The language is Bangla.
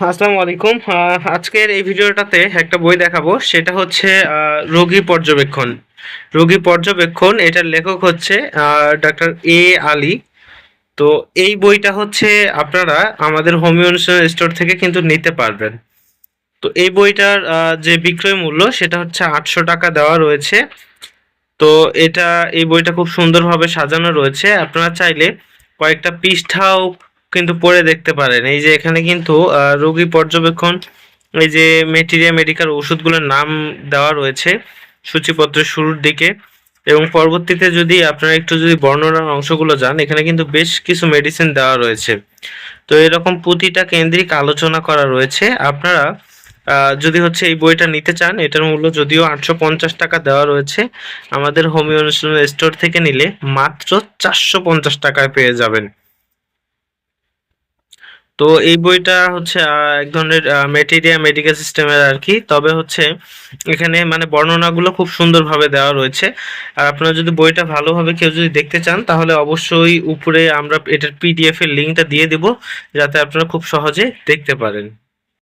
আসসালামু আলাইকুম। আজকের এই ভিডিওটাতে একটা বই দেখাবো। সেটা হচ্ছে রোগী পর্যবেক্ষণ। রোগী পর্যবেক্ষণ, এটার লেখক হচ্ছে ডক্টর এ আলী। তো এই বইটা হচ্ছে আপনারা আমাদের হোমিও স্টোর থেকে কিন্তু নিতে পারবেন। তো এই বইটার যে বিক্রয় মূল্য, সেটা হচ্ছে আটশো টাকা দেওয়া রয়েছে। তো এটা, এই বইটা খুব সুন্দরভাবে সাজানো রয়েছে। আপনারা চাইলে কয়েকটা পৃষ্ঠাও কিন্তু পড়ে দেখতে পারেন। এই যে এখানে কিন্তু রোগী পর্যবেক্ষণ, এই যে মেটেরিয়া মেডিকেল ওষুধগুলোর নাম দেওয়া রয়েছে সূচিপত্রের শুরুর দিকে এবং পরবর্তীতে যদি আপনারা একটু যদি বর্ণনার অংশগুলো যান, এখানে কিন্তু বেশ কিছু মেডিসিন দেওয়া রয়েছে। তো এরকম প্রতিটা কেন্দ্রিক আলোচনা করা রয়েছে। আপনারা যদি হচ্ছে এই বইটা নিতে চান, এটার মূল্য যদিও আটশো পঞ্চাশ টাকা দেওয়া রয়েছে, আমাদের হোমিও স্টোর থেকে নিলে মাত্র চারশো পঞ্চাশ টাকায় পেয়ে যাবেন। তো এই বইটা হচ্ছে এক ধরনের মেটেরিয়া মেডিকেল সিস্টেমের আর কি। তবে হচ্ছে এখানে মানে বর্ণনাগুলো খুব সুন্দরভাবে দেওয়া রয়েছে। আর আপনারা যদি বইটা ভালোভাবে কেউ যদি দেখতে চান, তাহলে অবশ্যই উপরে আমরা এটার পিডিএফ এর লিঙ্কটা দিয়ে দেব, যাতে আপনারা খুব সহজে দেখতে পারেন।